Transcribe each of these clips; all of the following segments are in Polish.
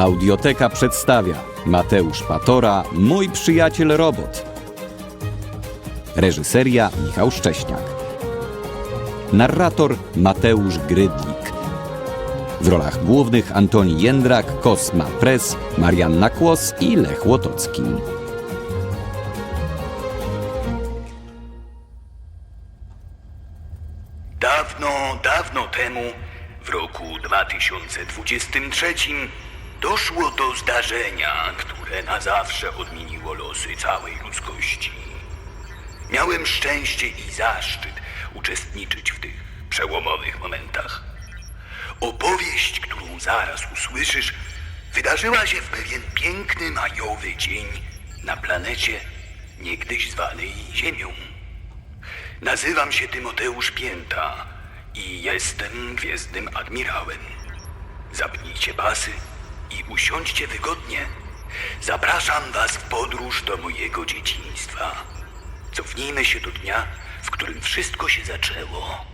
Audioteka przedstawia Mateusz Patora, mój przyjaciel robot. Reżyseria Michał Szcześniak. Narrator Mateusz Grydlik. W rolach głównych Antoni Jędrak, Kosma Press, Marianna Kłos i Lech Łotocki. Dawno, dawno temu, w roku 2023, doszło do zdarzenia, które na zawsze odmieniło losy całej ludzkości. Miałem szczęście i zaszczyt uczestniczyć w tych przełomowych momentach. Opowieść, którą zaraz usłyszysz, wydarzyła się w pewien piękny majowy dzień na planecie niegdyś zwanej Ziemią. Nazywam się Tymoteusz Pięta i jestem Gwiezdnym Admirałem. Zapnijcie pasy usiądźcie wygodnie. Zapraszam was w podróż do mojego dzieciństwa. Cofnijmy się do dnia, w którym wszystko się zaczęło.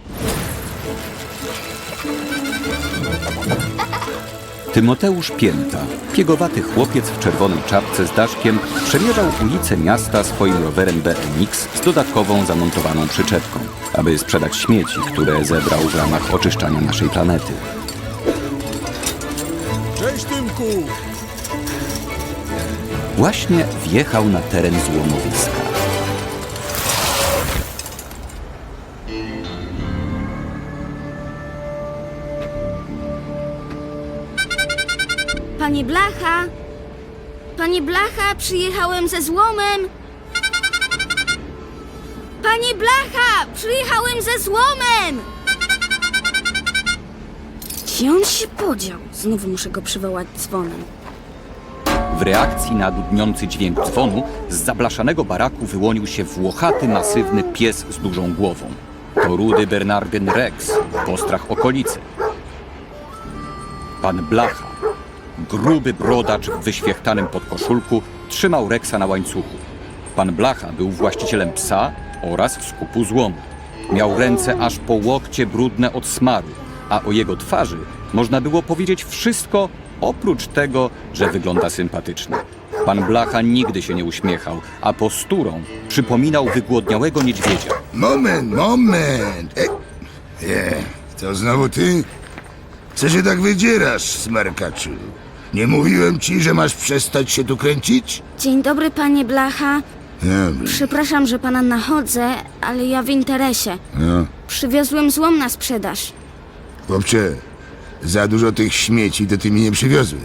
Tymoteusz Pięta, piegowaty chłopiec w czerwonej czapce z daszkiem, przemierzał ulice miasta swoim rowerem BMX z dodatkową zamontowaną przyczepką, aby sprzedać śmieci, które zebrał w ramach oczyszczania naszej planety. Tymku! Właśnie wjechał na teren złomowiska. Panie Blacha! Panie Blacha, przyjechałem ze złomem! Panie Blacha, przyjechałem ze złomem! Gdzie on się podział? Znowu muszę go przywołać dzwonem. W reakcji na dudniący dźwięk dzwonu z zablaszanego baraku wyłonił się włochaty, masywny pies z dużą głową. To rudy Bernardyn Rex, postrach okolicy. Pan Blacha, gruby brodacz w wyświechtanym podkoszulku, trzymał Rexa na łańcuchu. Pan Blacha był właścicielem psa oraz skupu złomu. Miał ręce aż po łokcie brudne od smaru, a o jego twarzy można było powiedzieć wszystko oprócz tego, że wygląda sympatycznie. Pan Blacha nigdy się nie uśmiechał, a posturą przypominał wygłodniałego niedźwiedzia. Moment, moment. E, e, to znowu ty? Co się tak wydzierasz, smarkaczu? Nie mówiłem ci, że masz przestać się tu kręcić? Dzień dobry, panie Blacha. Dobrze. Przepraszam, że pana nachodzę, ale ja w interesie. No, Przywiozłem złom na sprzedaż. Chłopcze, za dużo tych śmieci to ty mi nie przywiozłeś.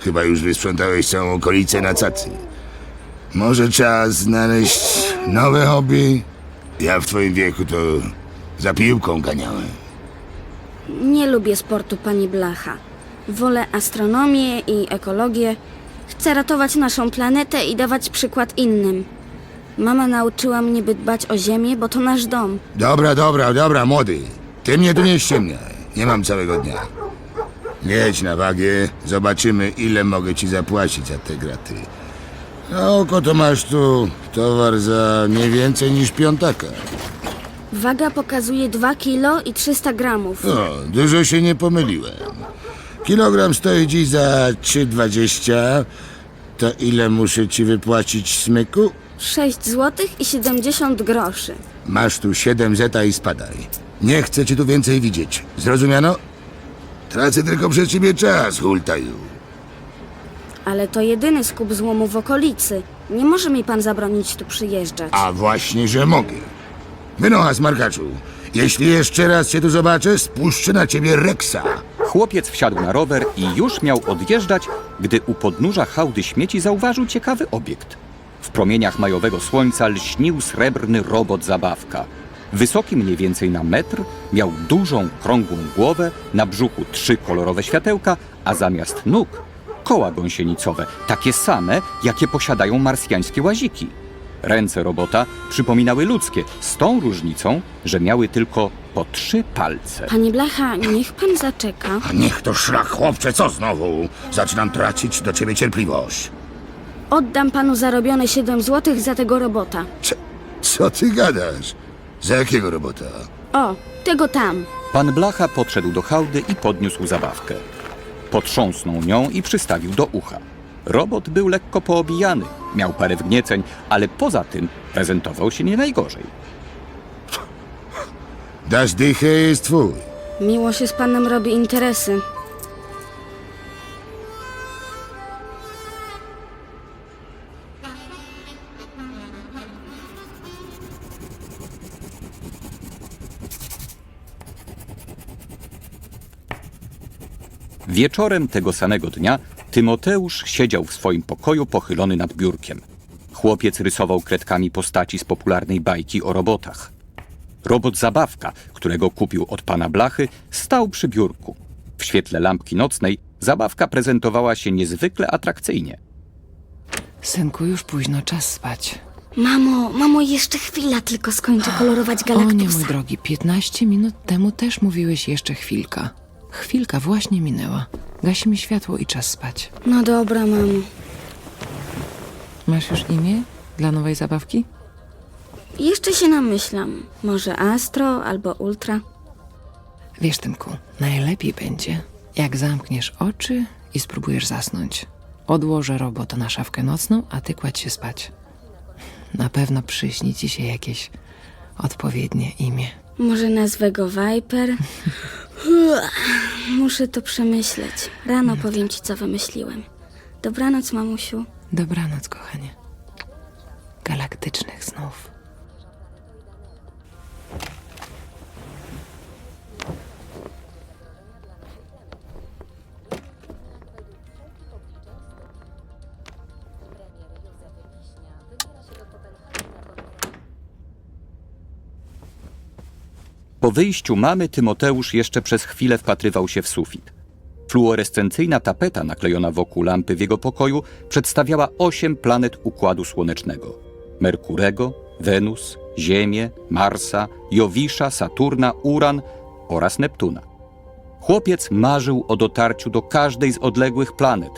Chyba już wysprzątałeś całą okolicę na cacy. Może czas znaleźć nowe hobby? Ja w twoim wieku to za piłką ganiałem. Nie lubię sportu, pani Blacha. Wolę astronomię i ekologię. Chcę ratować naszą planetę i dawać przykład innym. Mama nauczyła mnie, by dbać o ziemię, bo to nasz dom. Dobra, dobra, dobra, młody. Ty mnie tu nie ściemniaj. Nie mam całego dnia. Jedź na wagę, zobaczymy ile mogę ci zapłacić za te graty. Na oko to masz tu towar za nie więcej niż piątaka. Waga pokazuje 2 kilo i 300 gramów. O, dużo się nie pomyliłem. Kilogram stoi dziś za 3,20. To ile muszę ci wypłacić, smyku? 6 zł i 70 groszy. Masz tu 7 zeta i spadaj. Nie chcę cię tu więcej widzieć. Zrozumiano? Tracę tylko przez ciebie czas, hultaju. Ale to jedyny skup złomu w okolicy. Nie może mi pan zabronić tu przyjeżdżać. A właśnie, że mogę. Wynocha, smarkaczu. Jeśli jeszcze raz cię tu zobaczę, spuszczę na ciebie Rexa. Chłopiec wsiadł na rower i już miał odjeżdżać, gdy u podnóża hałdy śmieci zauważył ciekawy obiekt. W promieniach majowego słońca lśnił srebrny robot zabawka. Wysoki mniej więcej na metr, miał dużą, krągłą głowę, na brzuchu trzy kolorowe światełka, a zamiast nóg koła gąsienicowe, takie same, jakie posiadają marsjańskie łaziki. Ręce robota przypominały ludzkie, z tą różnicą, że miały tylko po trzy palce. Panie Blacha, niech pan zaczeka. A niech to szlak, chłopcze, co znowu? Zaczynam tracić do ciebie cierpliwość. Oddam panu zarobione 7 zł za tego robota. Co, co ty gadasz? Za jakiego robota? O, tego tam. Pan Blacha podszedł do hałdy i podniósł zabawkę. Potrząsnął nią i przystawił do ucha. Robot był lekko poobijany, miał parę wgnieceń, ale poza tym prezentował się nie najgorzej. Dasz dychę, jest twój. Miło się z panem robi interesy. Wieczorem tego samego dnia Tymoteusz siedział w swoim pokoju pochylony nad biurkiem. Chłopiec rysował kredkami postaci z popularnej bajki o robotach. Robot zabawka, którego kupił od pana Blachy, stał przy biurku. W świetle lampki nocnej zabawka prezentowała się niezwykle atrakcyjnie. Synku, już późno, czas spać. Mamo, mamo, jeszcze chwila tylko skończę kolorować O nie, mój drogi, 15 minut temu też mówiłeś jeszcze chwilka. Chwilka właśnie minęła. Gasi mi światło i czas spać. No dobra, mamo. Masz już imię dla nowej zabawki? Jeszcze się namyślam. Może Astro albo Ultra. Wiesz, Tymku, najlepiej będzie, jak zamkniesz oczy i spróbujesz zasnąć. Odłożę robota na szafkę nocną, a ty kładź się spać. Na pewno przyśni ci się jakieś odpowiednie imię. Może nazwę go Viper? Muszę to przemyśleć. Rano powiem ci, co wymyśliłem. Dobranoc, mamusiu. Dobranoc, kochanie. Galaktycznych snów. Po wyjściu mamy Tymoteusz jeszcze przez chwilę wpatrywał się w sufit. Fluorescencyjna tapeta naklejona wokół lampy w jego pokoju przedstawiała osiem planet Układu Słonecznego. Merkurego, Wenus, Ziemię, Marsa, Jowisza, Saturna, Uran oraz Neptuna. Chłopiec marzył o dotarciu do każdej z odległych planet.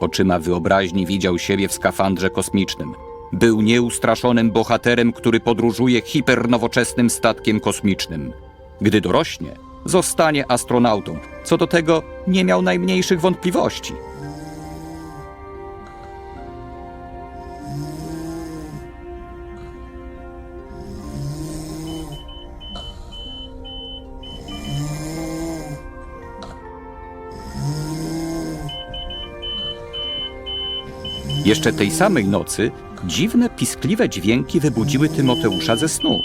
Oczyma wyobraźni widział siebie w skafandrze kosmicznym. Był nieustraszonym bohaterem, który podróżuje hipernowoczesnym statkiem kosmicznym. Gdy dorośnie, zostanie astronautą. Co do tego nie miał najmniejszych wątpliwości. Jeszcze tej samej nocy dziwne, piskliwe dźwięki wybudziły Tymoteusza ze snu.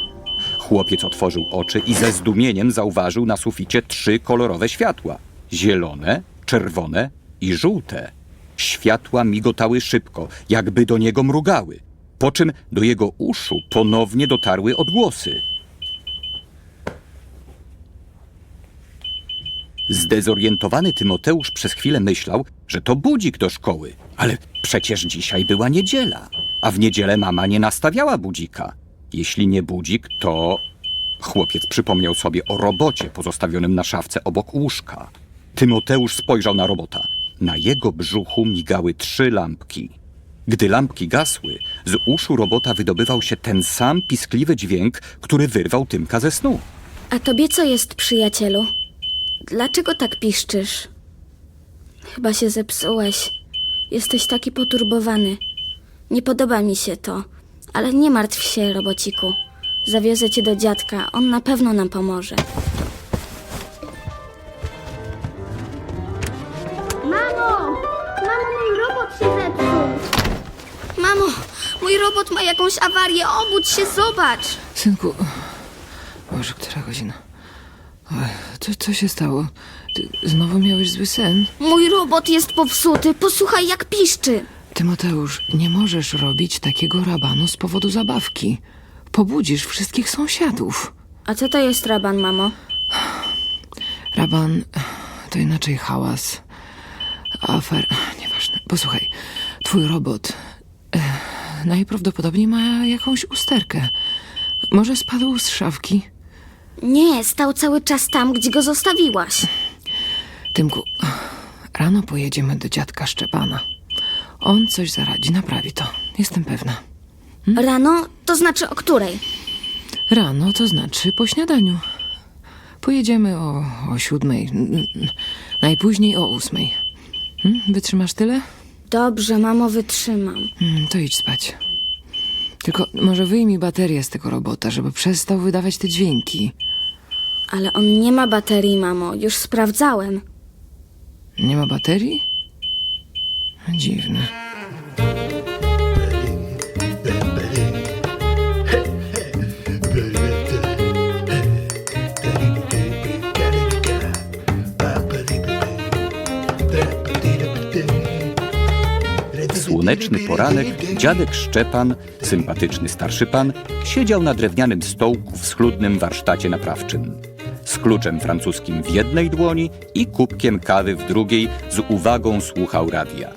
Chłopiec otworzył oczy i ze zdumieniem zauważył na suficie trzy kolorowe światła: zielone, czerwone i żółte. Światła migotały szybko, jakby do niego mrugały, po czym do jego uszu ponownie dotarły odgłosy. Zdezorientowany Tymoteusz przez chwilę myślał, że to budzik do szkoły, ale przecież dzisiaj była niedziela, a w niedzielę mama nie nastawiała budzika. Jeśli nie budzik, to. Chłopiec przypomniał sobie o robocie pozostawionym na szafce obok łóżka. Tymoteusz spojrzał na robota. Na jego brzuchu migały trzy lampki. Gdy lampki gasły, z uszu robota wydobywał się ten sam piskliwy dźwięk, który wyrwał Tymka ze snu. A tobie co jest, przyjacielu? Dlaczego tak piszczysz? Chyba się zepsułeś. Jesteś taki poturbowany. Nie podoba mi się to, ale nie martw się, robociku. Zawiozę cię do dziadka, on na pewno nam pomoże. Mamo! Mamo, mój robot się zepsuł! Mamo, mój robot ma jakąś awarię, obudź się, zobacz! Synku, Boże, która godzina? Co, co się stało? Ty znowu miałeś zły sen? Mój robot jest popsuty, posłuchaj jak piszczy. Tymoteusz, nie możesz robić takiego rabanu z powodu zabawki. Pobudzisz wszystkich sąsiadów. A co to jest raban, mamo? Raban to inaczej hałas. Afer. Nieważne. Posłuchaj, twój robot e, najprawdopodobniej ma jakąś usterkę. Może spadł z szafki? Nie, stał cały czas tam, gdzie go zostawiłaś. Tymku, rano pojedziemy do dziadka Szczepana. On coś zaradzi, naprawi to. Jestem pewna. Rano? To znaczy o której? Rano to znaczy po śniadaniu. Pojedziemy o, o siódmej, n- n- najpóźniej o ósmej. Hmm? Wytrzymasz tyle? Dobrze, mamo, wytrzymam. Hmm, to idź spać. Tylko może wyjmij baterię z tego robota, żeby przestał wydawać te dźwięki. Ale on nie ma baterii, mamo. Już sprawdzałem. Nie ma baterii? Dziwne. W słoneczny poranek dziadek Szczepan, sympatyczny starszy pan, siedział na drewnianym stołku w schludnym warsztacie naprawczym. Z kluczem francuskim w jednej dłoni i kubkiem kawy w drugiej z uwagą słuchał radia.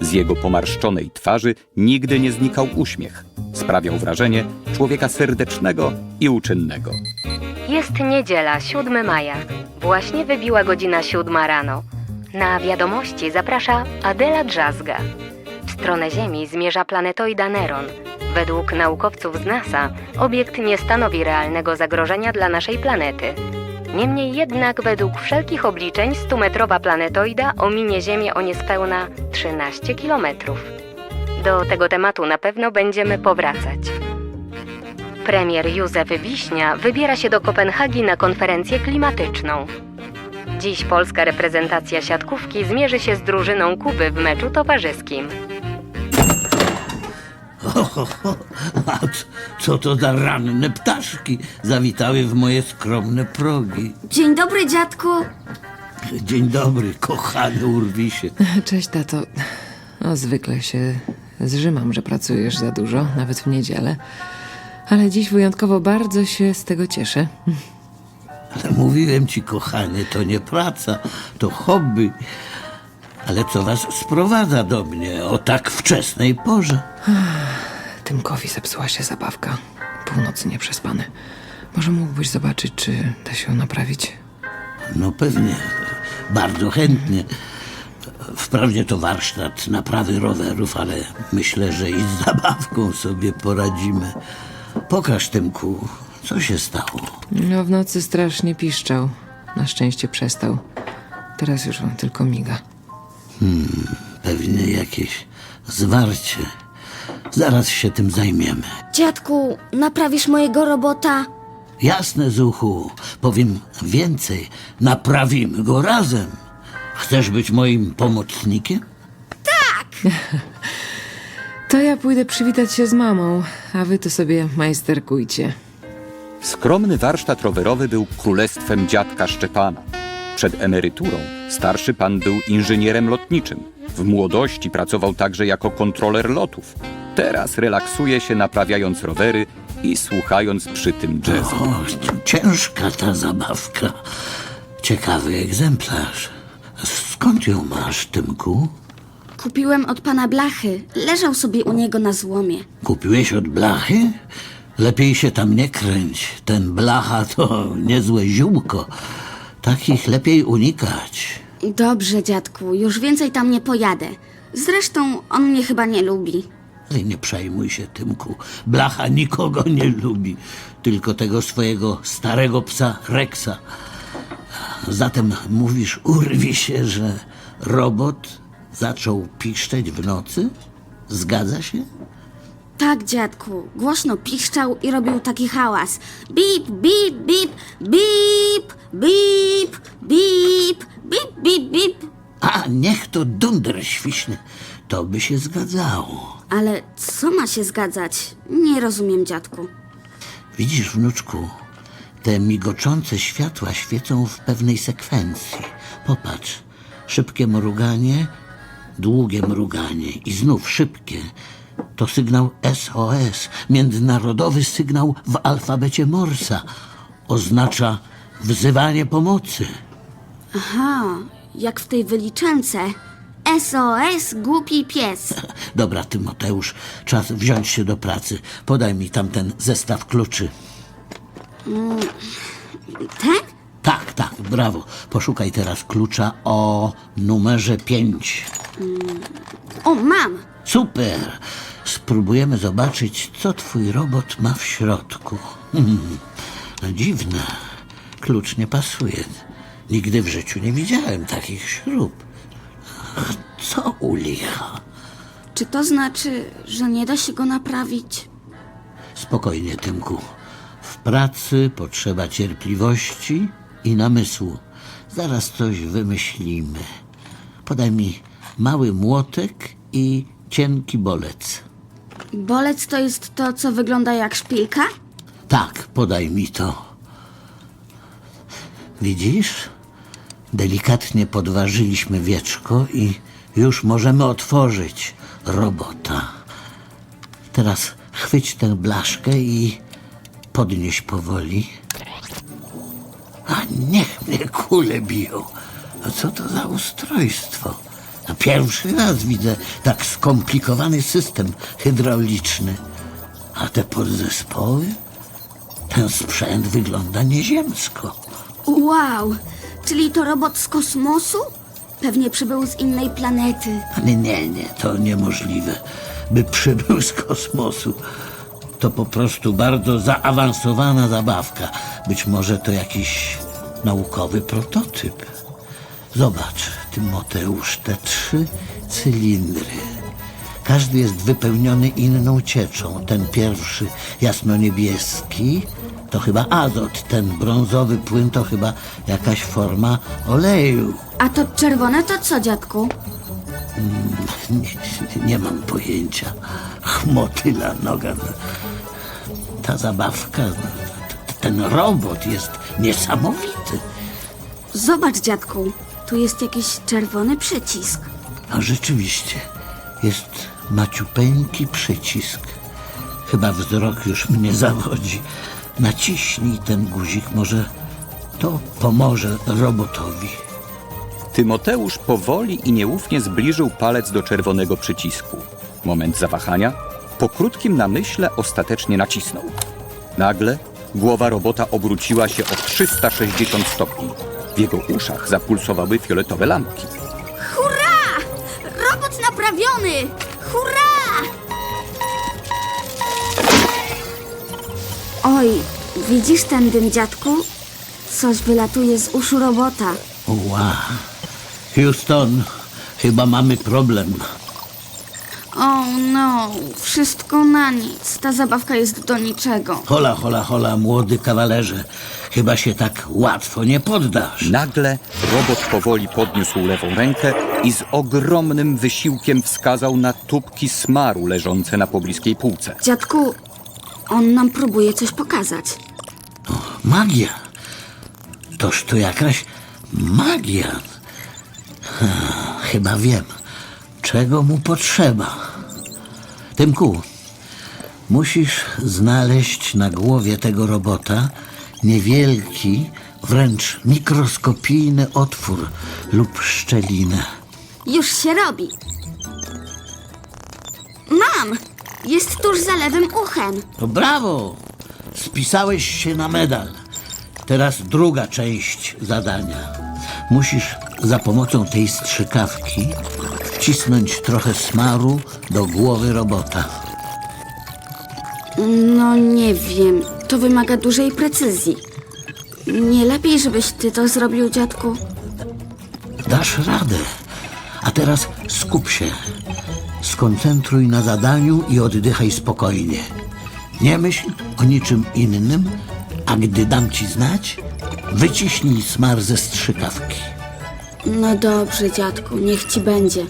Z jego pomarszczonej twarzy nigdy nie znikał uśmiech. Sprawiał wrażenie człowieka serdecznego i uczynnego. Jest niedziela, 7 maja. Właśnie wybiła godzina siódma rano. Na wiadomości zaprasza Adela Drzazga. W stronę Ziemi zmierza planetoida Neron. Według naukowców z NASA obiekt nie stanowi realnego zagrożenia dla naszej planety. Niemniej jednak według wszelkich obliczeń 100-metrowa planetoida ominie Ziemię o niespełna 13 kilometrów. Do tego tematu na pewno będziemy powracać. Premier Józef Wiśnia wybiera się do Kopenhagi na konferencję klimatyczną. Dziś polska reprezentacja siatkówki zmierzy się z drużyną Kuby w meczu towarzyskim. A c- co to za ranne ptaszki zawitały w moje skromne progi? Dzień dobry, dziadku. Dzień dobry, kochany Urwisie. Cześć, tato. No, zwykle się zrzymam, że pracujesz za dużo, nawet w niedzielę. Ale dziś wyjątkowo bardzo się z tego cieszę. Ale mówiłem ci, kochany, to nie praca, to hobby. Ale co was sprowadza do mnie o tak wczesnej porze? Tymkowi zepsuła się zabawka. Północy nieprzespany. Może mógłbyś zobaczyć, czy da się ją naprawić? No pewnie, bardzo chętnie. Wprawdzie to warsztat naprawy rowerów, ale myślę, że i z zabawką sobie poradzimy. Pokaż Tymku, co się stało. No, w nocy strasznie piszczał. Na szczęście przestał. Teraz już on tylko miga. Pewnie jakieś zwarcie. Zaraz się tym zajmiemy. Dziadku, naprawisz mojego robota? Jasne, Zuchu. Powiem więcej. Naprawimy go razem. Chcesz być moim pomocnikiem? To ja pójdę przywitać się z mamą, a wy to sobie majsterkujcie. Skromny warsztat rowerowy był królestwem dziadka Szczepana. Przed emeryturą starszy pan był inżynierem lotniczym. W młodości pracował także jako kontroler lotów. Teraz relaksuje się naprawiając rowery i słuchając przy tym jazzu. O, ciężka ta zabawka. Ciekawy egzemplarz. Skąd ją masz, Tymku? Kupiłem od pana blachy. Leżał sobie u niego na złomie. Kupiłeś od blachy? Lepiej się tam nie kręć. Ten blacha to niezłe ziółko. Takich lepiej unikać. Dobrze, dziadku, już więcej tam nie pojadę. Zresztą on mnie chyba nie lubi. Ale nie przejmuj się, Tymku. Blacha nikogo nie lubi. Tylko tego swojego starego psa Rexa. Zatem mówisz, urwi się, że robot zaczął piszczeć w nocy? Zgadza się? Tak, dziadku, głośno piszczał i robił taki hałas. Bip, bip, bip, bip, bip, bip, bip, bip, bip. A, niech to dunder świśnie. To by się zgadzało. Ale co ma się zgadzać? Nie rozumiem, dziadku. Widzisz, wnuczku, te migoczące światła świecą w pewnej sekwencji. Popatrz, szybkie mruganie, długie mruganie i znów szybkie. To sygnał SOS, międzynarodowy sygnał w alfabecie Morsa. Oznacza wzywanie pomocy. Aha, jak w tej wyliczence. SOS, głupi pies. Dobra, Tymoteusz, czas wziąć się do pracy. Podaj mi tamten zestaw kluczy. Ten? Tak, tak, brawo. Poszukaj teraz klucza o numerze 5. O, mam. Super! Spróbujemy zobaczyć, co twój robot ma w środku. Hmm, dziwne. Klucz nie pasuje. Nigdy w życiu nie widziałem takich śrub. Co u licha? Czy to znaczy, że nie da się go naprawić? Spokojnie, Tymku. W pracy potrzeba cierpliwości i namysłu. Zaraz coś wymyślimy. Podaj mi mały młotek i cienki bolec. Bolec to jest to, co wygląda jak szpilka? Tak, podaj mi to. Widzisz? Delikatnie podważyliśmy wieczko i już możemy otworzyć robota. Teraz chwyć tę blaszkę i podnieś powoli. A niech mnie kule biją. A co to za ustrojstwo? Pierwszy raz widzę tak skomplikowany system hydrauliczny. A te podzespoły? Ten sprzęt wygląda nieziemsko. Wow! Czyli to robot z kosmosu? Pewnie przybył z innej planety. Ale nie, nie, to niemożliwe, by przybył z kosmosu. To po prostu bardzo zaawansowana zabawka. Być może to jakiś naukowy prototyp. Zobacz, Tymoteusz, te trzy cylindry. Każdy jest wypełniony inną cieczą. Ten pierwszy jasno-niebieski to chyba azot, ten brązowy płyn to chyba jakaś forma oleju. A to czerwone to co, dziadku? Nie, nie mam pojęcia. Motyla noga. Ta zabawka, ten robot jest niesamowity. Zobacz, dziadku. Tu jest jakiś czerwony przycisk. A rzeczywiście, jest maciupeńki przycisk. Chyba wzrok już mnie zawodzi. Naciśnij ten guzik, może to pomoże robotowi. Tymoteusz powoli i nieufnie zbliżył palec do czerwonego przycisku. Moment zawahania. Po krótkim namyśle ostatecznie nacisnął. Nagle głowa robota obróciła się o 360 stopni. W jego uszach zapulsowały fioletowe lampki. Hurra! Robot naprawiony! Hurra! Oj, widzisz ten dym, dziadku? Coś wylatuje z uszu robota. Ła. Houston, chyba mamy problem. O no, wszystko na nic. Ta zabawka jest do niczego. Hola, hola, hola, młody kawalerze. Chyba się tak łatwo nie poddasz. Nagle robot powoli podniósł lewą rękę i z ogromnym wysiłkiem wskazał na tubki smaru leżące na pobliskiej półce. Dziadku, on nam próbuje coś pokazać. Magia. Toż to jakaś magia. Ha, Chyba wiem, czego mu potrzeba. Tymku, musisz znaleźć na głowie tego robota niewielki, wręcz mikroskopijny otwór lub szczelinę. Już się robi. Mam! Jest tuż za lewym uchem. To brawo! Spisałeś się na medal. Teraz druga część zadania. Musisz za pomocą tej strzykawki wcisnąć trochę smaru do głowy robota. No nie wiem, to wymaga dużej precyzji. Nie lepiej, żebyś ty to zrobił, dziadku? Dasz radę. A teraz skup się. Skoncentruj na zadaniu i oddychaj spokojnie. Nie myśl o niczym innym, a gdy dam ci znać, wyciśnij smar ze strzykawki. No dobrze, dziadku, niech ci będzie.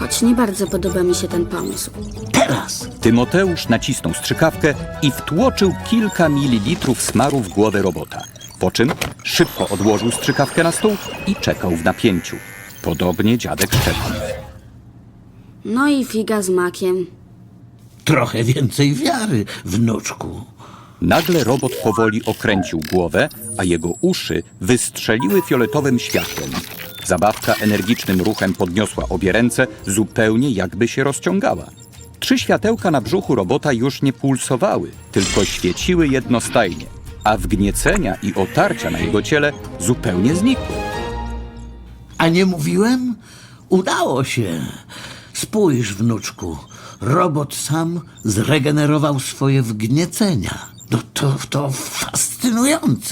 Choć nie bardzo podoba mi się ten pomysł. Teraz! Tymoteusz nacisnął strzykawkę i wtłoczył kilka mililitrów smaru w głowę robota. Po czym szybko odłożył strzykawkę na stół i czekał w napięciu. Podobnie dziadek Szczepan. No i figa z makiem. Trochę więcej wiary, wnuczku. Nagle robot powoli okręcił głowę, a jego uszy wystrzeliły fioletowym światłem. Zabawka energicznym ruchem podniosła obie ręce, zupełnie jakby się rozciągała. Trzy światełka na brzuchu robota już nie pulsowały, tylko świeciły jednostajnie, a wgniecenia i otarcia na jego ciele zupełnie znikły. A nie mówiłem? Udało się. Spójrz, wnuczku. Robot sam zregenerował swoje wgniecenia. No to, to fascynujące.